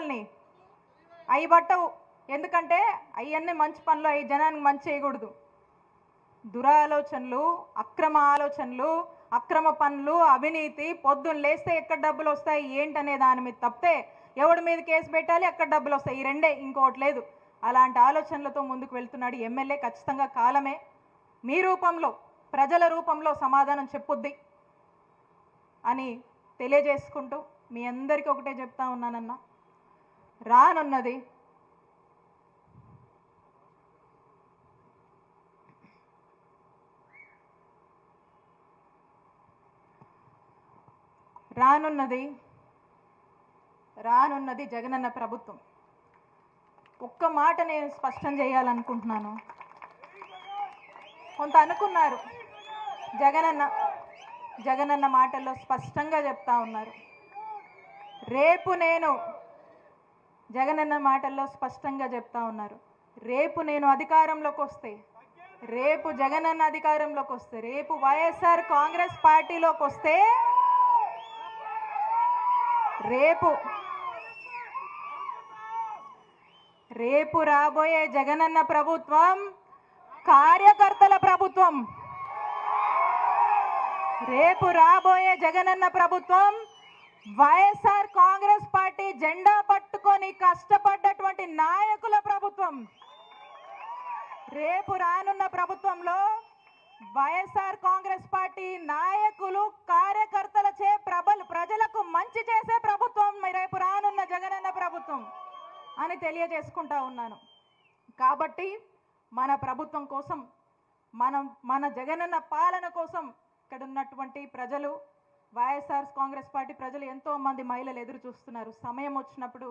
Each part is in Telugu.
వాళ్ళని అవి పట్టవు. ఎందుకంటే అవన్నీ మంచి పనులు అవి జనానికి మంచి చేయకూడదు. దురాలోచనలు అక్రమ ఆలోచనలు అక్రమ పనులు అవినీతి పొద్దున్న లేస్తే ఎక్కడ డబ్బులు వస్తాయి ఏంటనే దాని మీద తప్పితే ఎవడి మీద కేసు పెట్టాలి ఎక్కడ డబ్బులు వస్తాయి? ఈ రెండే ఇంకోటి లేదు. అలాంటి ఆలోచనలతో ముందుకు వెళ్తున్నాడు ఎమ్మెల్యే ఖచ్చితంగా కాలమే. మీ రూపంలో ప్రజల రూపంలో సమాధానం చెప్పుద్ది అని తెలియజేసుకుంటూ మీ అందరికీ ఒకటే చెప్తా ఉన్నానన్నా. రానున్నది. రానున్నది రానున్నది జగనన్న ప్రభుత్వం. ఒక్క మాట నేను స్పష్టం చేయాలనుకుంటున్నాను. కొంత అనుకున్నారు. జగనన్న జగనన్న మాటల్లో స్పష్టంగా చెప్తా ఉన్నారు. రేపు నేను జగన్ అన్న మాటల్లో స్పష్టంగా చెప్తా ఉన్నారు. రేపు నేను అధికారంలోకి వస్తే రేపు జగన్ అన్న అధికారంలోకి వస్తే రేపు వైఎస్ఆర్ కాంగ్రెస్ పార్టీలోకి వస్తే రేపు రేపు రాబోయే జగనన్న ప్రభుత్వం కార్యకర్తల ప్రభుత్వం రేపు రాబోయే జగనన్న ప్రభుత్వం వైఎస్ఆర్ కాంగ్రెస్ పార్టీ జెండా కష్టపడ్డటువంటి నాయకుల ప్రభుత్వం. రేపు రానున్న ప్రభుత్వంలో వైఎస్ఆర్ కాంగ్రెస్ పార్టీ నాయకులు కార్యకర్తలచే ప్రబలు ప్రజలకు మంచి చేసే ప్రభుత్వం రేపు రానున్న జగనన్న ప్రభుత్వం అని తెలియజేసుకుంటా ఉన్నాను. కాబట్టి మన ప్రభుత్వం కోసం మనం మన జగనన్న పాలన కోసం ఇక్కడ ఉన్నటువంటి ప్రజలు వైఎస్ఆర్ కాంగ్రెస్ పార్టీ ప్రజలు ఎంతో మంది మహిళలు ఎదురు చూస్తున్నారు సమయం వచ్చినప్పుడు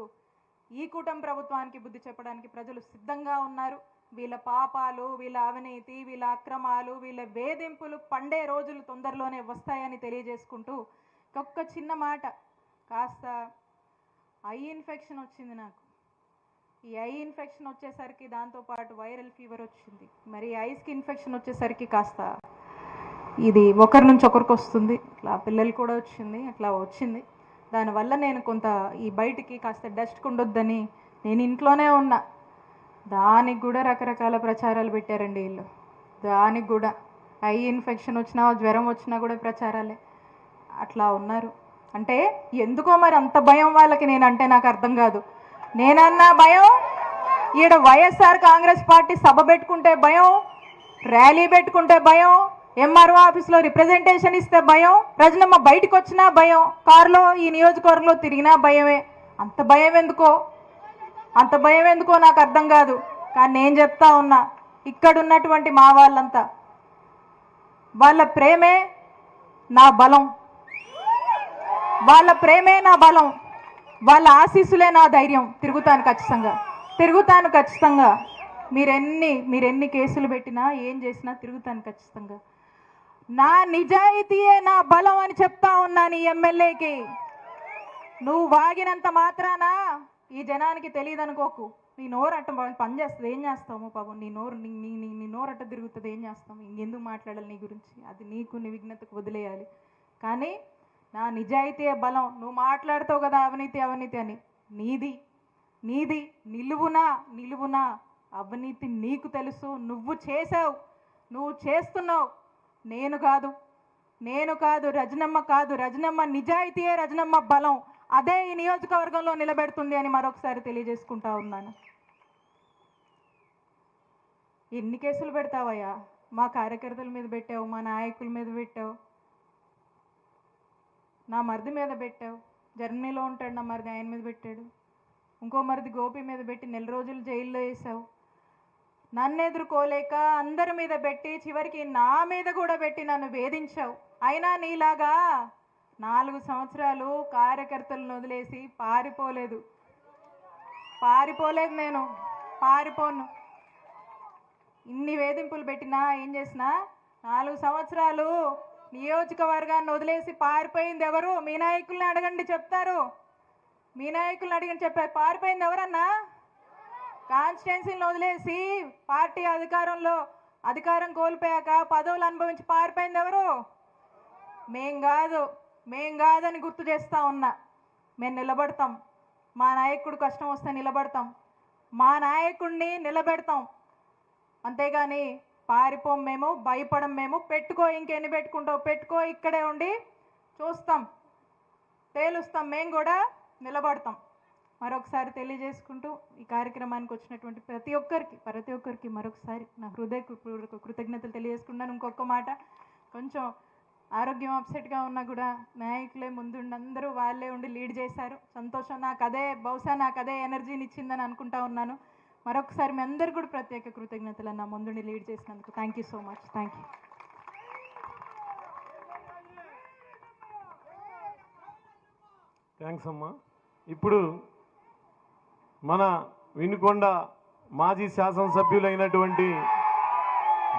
ఈ కూటమి ప్రభుత్వానికి బుద్ధి చెప్పడానికి ప్రజలు సిద్ధంగా ఉన్నారు. వీళ్ళ పాపాలు వీళ్ళ అవినీతి వీళ్ళ అక్రమాలు వీళ్ళ వేధింపులు పండే రోజులు తొందరలోనే వస్తాయని తెలియజేసుకుంటూ ఒక్క చిన్న మాట కాస్త ఐ ఇన్ఫెక్షన్ వచ్చింది నాకు. ఈ ఐ ఇన్ఫెక్షన్ వచ్చేసరికి దాంతోపాటు వైరల్ ఫీవర్ వచ్చింది. మరి ఐస్కి ఇన్ఫెక్షన్ వచ్చేసరికి కాస్త ఇది ఒకరి నుంచి ఒకరికి వస్తుంది. ఇట్లా పిల్లలు కూడా వచ్చింది అట్లా వచ్చింది. దానివల్ల నేను కొంత ఈ బయటికి కాస్త డస్ట్ ఉండొద్దని నేను ఇంట్లోనే ఉన్నా. దానికి కూడా రకరకాల ప్రచారాలు పెట్టారండి వీళ్ళు. దానికి కూడా ఐ ఇన్ఫెక్షన్ వచ్చినా జ్వరం వచ్చినా కూడా ప్రచారాలే. అట్లా ఉన్నారు. అంటే ఎందుకో మరి అంత భయం వాళ్ళకి నేనంటే నాకు అర్థం కాదు. నేనన్నా భయం? ఈడ వైఎస్ఆర్ కాంగ్రెస్ పార్టీ సభ పెట్టుకుంటే భయం? ర్యాలీ పెట్టుకుంటే భయం? ఎంఆర్ఓ ఆఫీస్లో రిప్రజెంటేషన్ ఇస్తే భయం ప్రజలమ్మ బయటకు వచ్చినా భయం కారులో ఈ నియోజకవర్గంలో తిరిగినా భయమే. అంత భయం ఎందుకో? అంత భయం ఎందుకో నాకు అర్థం కాదు. కానీ నేను చెప్తా ఉన్నా ఇక్కడ ఉన్నటువంటి మా వాళ్ళంతా వాళ్ళ ప్రేమే నా బలం. వాళ్ళ ప్రేమే నా బలం. వాళ్ళ ఆశీస్సులే నా ధైర్యం. తిరుగుతాను ఖచ్చితంగా. తిరుగుతాను ఖచ్చితంగా. మీరెన్ని మీరెన్ని కేసులు పెట్టినా ఏం చేసినా తిరుగుతాను ఖచ్చితంగా. నా నిజాయితీయే నా బలం అని చెప్తా ఉన్నాను ఈ ఎమ్మెల్యేకి. నువ్వు వాగినంత మాత్రాన ఈ జనానికి తెలియదు అనుకోకు నీ నోరు అట్ట పని చేస్తుంది ఏం చేస్తాము పాపం నీ నోరు నీ నీ నీ- నీ నోరు అట్ట తిరుగుతుంది ఏం చేస్తాము ఇంకెందుకు మాట్లాడాలి నీ గురించి? అది నీకు నీ విఘ్నతకు వదిలేయాలి. కానీ నా నిజాయితీయే బలం. నువ్వు మాట్లాడతావు కదా అవినీతి అవినీతి అని. నీది నీది నిలువునా నిలువునా. అవినీతి నీకు తెలుసు నువ్వు చేసావు నువ్వు చేస్తున్నావు. నేను కాదు నేను కాదు రజనమ్మ కాదు రజనమ్మ నిజాయితీయే రజనమ్మ బలం. అదే ఈ నియోజకవర్గంలో నిలబెడుతుంది అని మరొకసారి తెలియజేసుకుంటా ఉన్నాను. ఎన్ని కేసులు పెడతావయ్యా? మా కార్యకర్తల మీద పెట్టావు మా నాయకుల మీద పెట్టావు. నా మరిది మీద పెట్టావు. జర్మనీలో ఉంటాడు నా మరిది ఆయన మీద పెట్టాడు. ఇంకో మరిది గోపి మీద పెట్టి నెల రోజులు జైల్లో వేసావు. నన్ను ఎదుర్కోలేక అందరి మీద పెట్టి చివరికి నా మీద కూడా పెట్టి నన్ను వేధించావు. అయినా నీలాగా నాలుగు సంవత్సరాలు కార్యకర్తలను వదిలేసి పారిపోలేదు. పారిపోలేదు నేను. పారిపోను. ఇన్ని వేధింపులు పెట్టినా ఏం చేసినా నాలుగు సంవత్సరాలు నియోజకవర్గాన్ని వదిలేసి పారిపోయింది ఎవరు? మీ నాయకుల్ని అడగండి చెప్తారు. మీ నాయకుల్ని అడిగిన చెప్పారు పారిపోయింది ఎవరన్నా? కాన్స్టిట్యున్సీని వదిలేసి పార్టీ అధికారంలో అధికారం కోల్పోయాక పదవులు అనుభవించి పారిపోయింది ఎవరు? మేం కాదు. మేం కాదని గుర్తు చేస్తా ఉన్నా. మేము నిలబడతాం. మా నాయకుడు కష్టం వస్తే నిలబడతాం. మా నాయకుడిని నిలబెడతాం. అంతేగాని పారిపోం మేము భయపడం మేము. పెట్టుకో ఇంకెన్ని పెట్టుకుంటావు? పెట్టుకో ఇక్కడే ఉండి చూస్తాం. తేలుస్తాం. మేము కూడా నిలబడతాం. మరొకసారి తెలియజేసుకుంటూ ఈ కార్యక్రమానికి వచ్చినటువంటి ప్రతి ఒక్కరికి ప్రతి ఒక్కరికి మరొకసారి నా హృదయ కృతజ్ఞతలు తెలియజేసుకున్నాను ఇంకొక మాట కొంచెం ఆరోగ్యం అప్సెట్గా ఉన్నా కూడా నాయకులే ముందుండి అందరూ వాళ్ళే ఉండి లీడ్ చేశారు. సంతోషం నాకు అదే బహుశా నాకు అదే ఎనర్జీని ఇచ్చిందని అనుకుంటా ఉన్నాను. మరొకసారి మీ అందరు కూడా ప్రత్యేక కృతజ్ఞతలు నా ముందుండి లీడ్ చేసినందుకు. Thank you so much thank you thanks అమ్మా. ఇప్పుడు మన వినుకొండ మాజీ శాసనసభ్యులైనటువంటి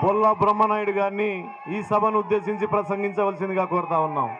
బొల్లా బ్రహ్మనాయుడు గారిని ఈ సభను ఉద్దేశించి ప్రసంగించవలసిందిగా కోరుతా ఉన్నాం.